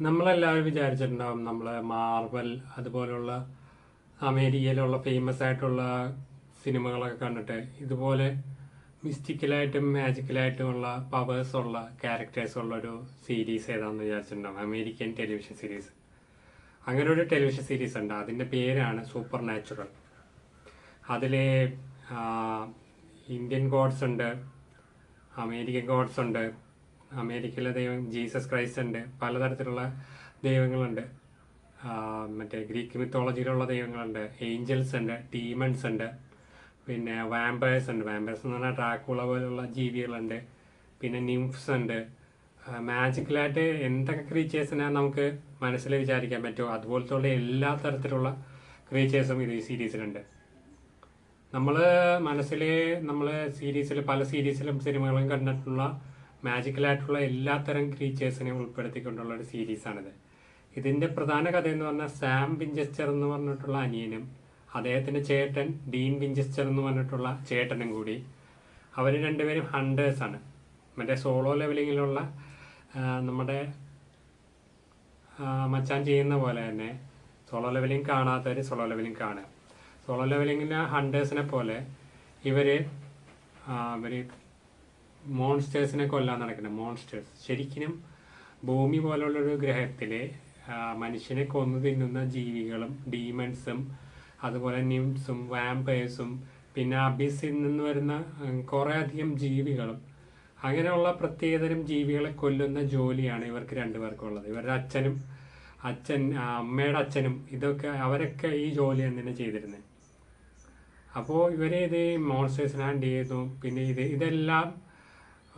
നമ്മളെല്ലാവരും വിചാരിച്ചിട്ടുണ്ടാവും നമ്മളെ മാർവൽ അതുപോലുള്ള അമേരിക്കയിലുള്ള ഫേമസ് ആയിട്ടുള്ള സിനിമകളൊക്കെ കണ്ടിട്ട് ഇതുപോലെ മിസ്റ്റിക്കലായിട്ടും മാജിക്കലായിട്ടും ഉള്ള പവേഴ്സ് ഉള്ള ക്യാരക്ടേഴ്സ് ഉള്ള ഒരു സീരീസ് ഏതാണെന്ന് വിചാരിച്ചിട്ടുണ്ടാവും. അമേരിക്കൻ ടെലിവിഷൻ സീരീസ് അങ്ങനെ ഒരു ടെലിവിഷൻ സീരീസ് ഉണ്ട്. അതിന്റെ പേരാണ് സൂപ്പർ നാച്ചുറൽ അതിലെ ഇന്ത്യൻ ഗോഡ്സ് ഉണ്ട് അമേരിക്കൻ ഗോഡ്സ് ഉണ്ട് അമേരിക്കയിലെ ദൈവം ജീസസ് ക്രൈസ്റ്റ് ഉണ്ട് പലതരത്തിലുള്ള ദൈവങ്ങളുണ്ട്. മറ്റേ ഗ്രീക്ക് മിത്തോളജിയിലുള്ള ദൈവങ്ങളുണ്ട്. ഏഞ്ചൽസ് ഉണ്ട് ടീമൻസ് ഉണ്ട് പിന്നെ വാമ്പയേഴ്സ് ഉണ്ട്. വാമ്പയേഴ്സ് എന്ന് പറഞ്ഞാൽ ട്രാക്കുള പോലുള്ള ജീവികളുണ്ട്. പിന്നെ നിംഫ്സ് ഉണ്ട്. മാജിക്കലായിട്ട് എന്തൊക്കെ ക്രീച്ചേഴ്സിനെ നമുക്ക് മനസ്സിൽ വിചാരിക്കാൻ പറ്റുമോ? അതുപോലത്തെ എല്ലാ തരത്തിലുള്ള ക്രീച്ചേഴ്സും ഇത് ഈ സീരീസിലുണ്ട് നമ്മൾ മനസ്സിൽ നമ്മൾ സീരീസിൽ പല സീരീസിലും സിനിമകളും കണ്ടിട്ടുള്ള മാജിക്കലായിട്ടുള്ള എല്ലാത്തരം ക്രീച്ചേഴ്സിനെയും ഉൾപ്പെടുത്തിക്കൊണ്ടുള്ള ഒരു സീരീസാണിത്. ഇതിന്റെ പ്രധാന കഥ എന്ന് പറഞ്ഞാൽ സാം വിഞ്ചസ്റ്റർ എന്ന് പറഞ്ഞിട്ടുള്ള അനിയനും അദ്ദേഹത്തിന്റെ ചേട്ടൻ ഡീൻ വിഞ്ചസ്റ്റർ എന്ന് പറഞ്ഞിട്ടുള്ള ചേട്ടനും കൂടി. അവർ രണ്ടുപേരും ഹണ്ടേഴ്സാണ്. മറ്റേ സോളോ ലെവലിങ്ങിലുള്ള നമ്മുടെ മച്ചാൻ ചെയ്യുന്ന പോലെ തന്നെ സോളോ ലെവലിംഗ് കാണാത്തവർ സോളോ ലെവലിംഗ് കാണുക. സോളോ ലെവലിങ്ങിലെ ഹണ്ടേഴ്സിനെ പോലെ ഇവർ ആ, ഇവർ മോൺസ്റ്റേഴ്സിനെ കൊല്ലാൻ നടക്കുന്നത്. മോൺസ്റ്റേഴ്സ്. ശരിക്കും ഭൂമി പോലുള്ളൊരു ഗ്രഹത്തിലെ മനുഷ്യനെ കൊന്നു തിന്നുന്ന ജീവികളും ഡീമൺസും അതുപോലെ നിംസും വാമ്പേഴ്സും പിന്നെ അബിസിൽ നിന്ന് വരുന്ന കുറേയധികം ജീവികളും അങ്ങനെയുള്ള പ്രത്യേകതരം ജീവികളെ കൊല്ലുന്ന ജോലിയാണ് ഇവർക്ക് രണ്ടുപേർക്കുള്ളത് ഇവരുടെ അച്ഛനും അച്ഛൻ അമ്മയുടെ അച്ഛനും ഇതൊക്കെ അവരൊക്കെ ഈ ജോലി തന്നെ ചെയ്തിരുന്നത്. അപ്പോൾ ഇവരെ ഇത് മോൺസ്റ്റേഴ്സിനെ ഹാൻഡ് ചെയ്തു. പിന്നെ ഇത് ഇതെല്ലാം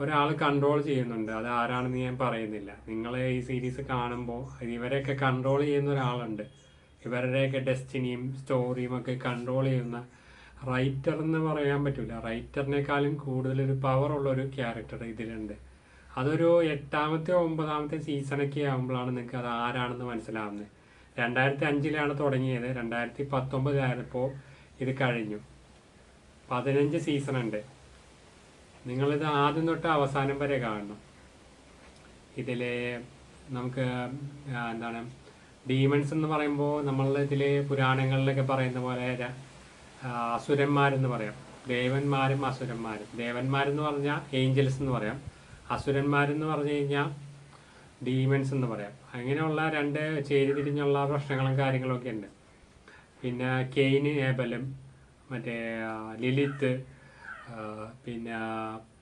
ഒരാൾ കൺട്രോൾ ചെയ്യുന്നുണ്ട്. അത് ആരാണെന്ന് ഞാൻ പറയുന്നില്ല. നിങ്ങൾ ഈ സീരീസ് കാണുമ്പോൾ ഇവരെയൊക്കെ കൺട്രോൾ ചെയ്യുന്ന ഒരാളുണ്ട്. ഇവരുടെയൊക്കെ ഡെസ്റ്റിനിയും സ്റ്റോറിയും ഒക്കെ കൺട്രോൾ ചെയ്യുന്ന റൈറ്റർ എന്ന് പറയാൻ പറ്റില്ല റൈറ്ററിനേക്കാളും കൂടുതൽ ഒരു പവർ ഒരു ക്യാരക്ടർ ഇതിലുണ്ട്. അതൊരു എട്ടാമത്തെ ഒമ്പതാമത്തെ സീസണൊക്കെ ആകുമ്പോഴാണ് നിങ്ങൾക്ക് അത് ആരാണെന്ന് മനസ്സിലാവുന്നത് രണ്ടായിരത്തി അഞ്ചിലാണ് തുടങ്ങിയത്. രണ്ടായിരത്തി പത്തൊമ്പതിലായപ്പോൾ ഇത് കഴിഞ്ഞു. പതിനഞ്ച് സീസൺ ഉണ്ട്. നിങ്ങളിത് ആദ്യം തൊട്ട് അവസാനം വരെ കാണണം. ഇതിൽ നമുക്ക് എന്താണ് ഡീമൺസ് എന്ന് പറയുമ്പോൾ നമ്മളുടെ ഇതിലെ പുരാണങ്ങളിലൊക്കെ പറയുന്ന പോലെ അസുരന്മാരെന്ന് പറയാം. ദേവന്മാരും അസുരന്മാരും. ദേവന്മാരെന്ന് പറഞ്ഞാൽ ഏഞ്ചൽസ് എന്ന് പറയാം. അസുരന്മാരെന്ന് പറഞ്ഞു കഴിഞ്ഞാൽ ഡീമൺസ് എന്ന് പറയാം. അങ്ങനെയുള്ള രണ്ട് ചേരിതിരിഞ്ഞുള്ള പ്രശ്നങ്ങളും കാര്യങ്ങളൊക്കെ ഉണ്ട്. പിന്നെ കെയിന് ഏബലും മറ്റേ ലിലിത്ത് പിന്നെ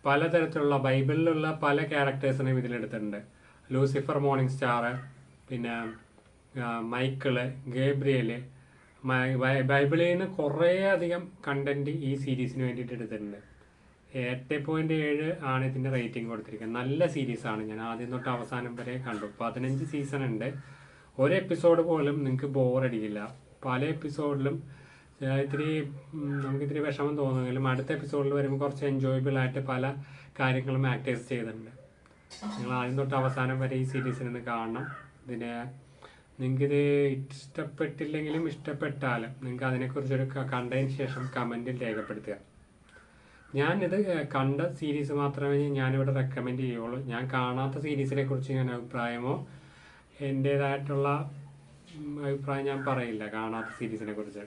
പലതരത്തിലുള്ള ബൈബിളിലുള്ള പല ക്യാരക്ടേഴ്സിനെയും ഇതിലെടുത്തിട്ടുണ്ട് ലൂസിഫർ മോർണിംഗ് സ്റ്റാർ പിന്നെ മൈക്കിൾ ഗേബ്രിയൽ ബൈബിളിൽ നിന്ന് കുറേ അധികം കണ്ടന്റ് ഈ സീരീസിന് വേണ്ടിയിട്ട് എടുത്തിട്ടുണ്ട്. എട്ട് പോയിന്റ് ഏഴ് ആണ് ഇതിന്റെ റേറ്റിംഗ് കൊടുത്തിരിക്കുന്നത്. നല്ല സീരീസ് ആണ് ഞാൻ ആദ്യം തൊട്ട് അവസാനം വരെ കണ്ടു. പതിനഞ്ച് സീസൺ ഉണ്ട് ഒരു എപ്പിസോഡ് പോലും നിങ്ങൾക്ക് ബോറടിക്കില്ല പല എപ്പിസോഡിലും ഇത്തിരി ഉം, നമുക്ക് ഇത്തിരി വിഷമം തോന്നുമെങ്കിലും അടുത്ത എപ്പിസോഡിൽ വരുമ്പോൾ കുറച്ച് എൻജോയബിൾ ആയിട്ട് പല കാര്യങ്ങളും ആക്ടേഴ്സ് ചെയ്തിട്ടുണ്ട്. നിങ്ങൾ ആദ്യം തൊട്ട് അവസാനം വരെ ഈ സീരീസിൽ നിന്ന് കാണണം. ഇതിന് നിങ്ങൾക്കിത് ഇഷ്ടപ്പെട്ടില്ലെങ്കിലും ഇഷ്ടപ്പെട്ടാലും നിങ്ങൾക്ക് അതിനെക്കുറിച്ചൊരു കണ്ടതിന് ശേഷം കമന്റിൽ രേഖപ്പെടുത്തുക. ഞാനിത് കണ്ട സീരീസ് മാത്രമേ ഞാനിവിടെ റെക്കമെൻഡ് ചെയ്യുള്ളൂ. ഞാൻ കാണാത്ത സീരീസിനെ കുറിച്ച് ഞാൻ അഭിപ്രായമോ എന്റേതായിട്ടുള്ള അഭിപ്രായം ഞാൻ പറയില്ല കാണാത്ത സീരീസിനെ കുറിച്ച്.